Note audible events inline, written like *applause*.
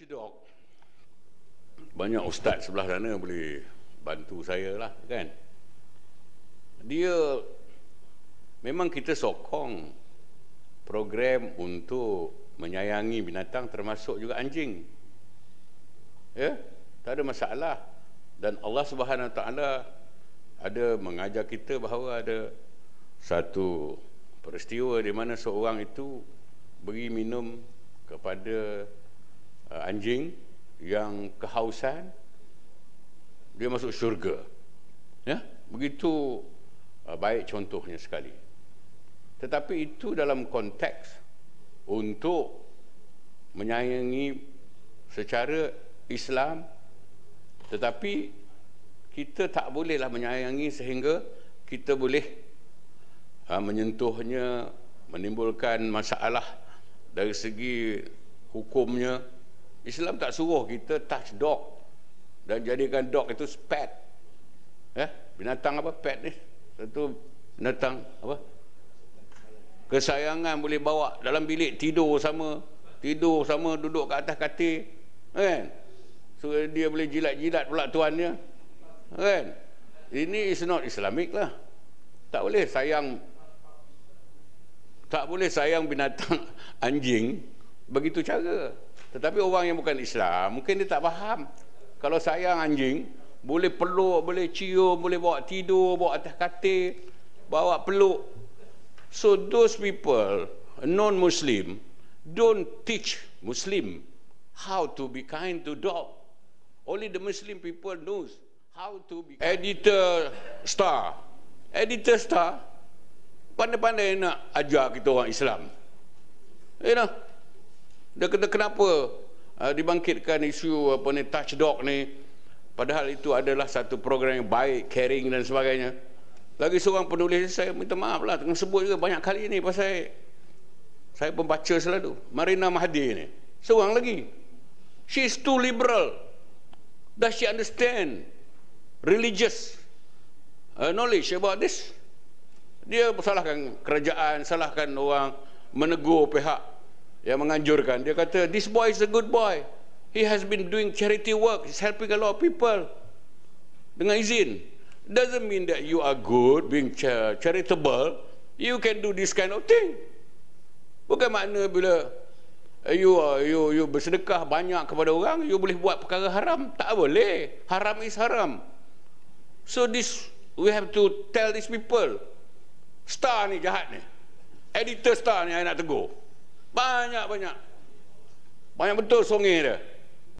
Cedok. Banyak ustaz sebelah sana boleh bantu saya lah kan. Dia memang kita sokong program untuk menyayangi binatang termasuk juga anjing. Ya, tak ada masalah. Dan Allah Subhanahu Taala ada mengajar kita bahawa ada satu peristiwa di mana seorang itu beri minum kepada uh, anjing yang kehausan dia masuk syurga. Ya? Begitu uh, baik contohnya sekali. Tetapi itu dalam konteks untuk menyayangi secara Islam tetapi kita tak bolehlah menyayangi sehingga kita boleh uh, menyentuhnya menimbulkan masalah dari segi hukumnya Islam tak suruh kita touch dog dan jadikan dog itu pet eh? Binatang apa? Pet ni? Satu binatang apa? Kesayangan boleh bawa dalam bilik tidur sama tidur sama duduk kat atas katil kan? So dia boleh jilat-jilat pula tuannya kan? Ini is not islamic lah. Tak boleh sayang tak boleh sayang binatang *laughs* anjing begitu cara tetapi orang yang bukan Islam mungkin dia tak faham. Kalau sayang anjing boleh peluk boleh cium boleh bawa tidur bawa atas katil bawa peluk. So those people non muslim don't teach muslim how to be kind to dog. Only the muslim people knows how to be editor star. Editor star. Pandai-pandai nak ajar kita orang Islam. You know, dia kata kenapa uh, dibangkitkan isu apa ni touch dog ni padahal itu adalah satu program yang baik, caring dan sebagainya. Lagi seorang penulis saya minta maaf lah tengah sebut juga banyak kali ni pasal saya pembaca selalu. Marina Mahdi ni. Seorang lagi. She is too liberal. Does she understand religious uh, knowledge about this? dia salahkan kerajaan salahkan orang menegur pihak yang menganjurkan. Dia kata this boy is a good boy. He has been doing charity work. He's helping a lot of people dengan izin. Doesn't mean that you are good being charitable. You can do this kind of thing. Bukan makna bila you you you bersedekah banyak kepada orang you boleh buat perkara haram. Tak boleh. Haram is haram. So this we have to tell these people. Star ni jahat ni. Editor Star ni saya nak tegur. Banyak-banyak. Banyak betul songi dia.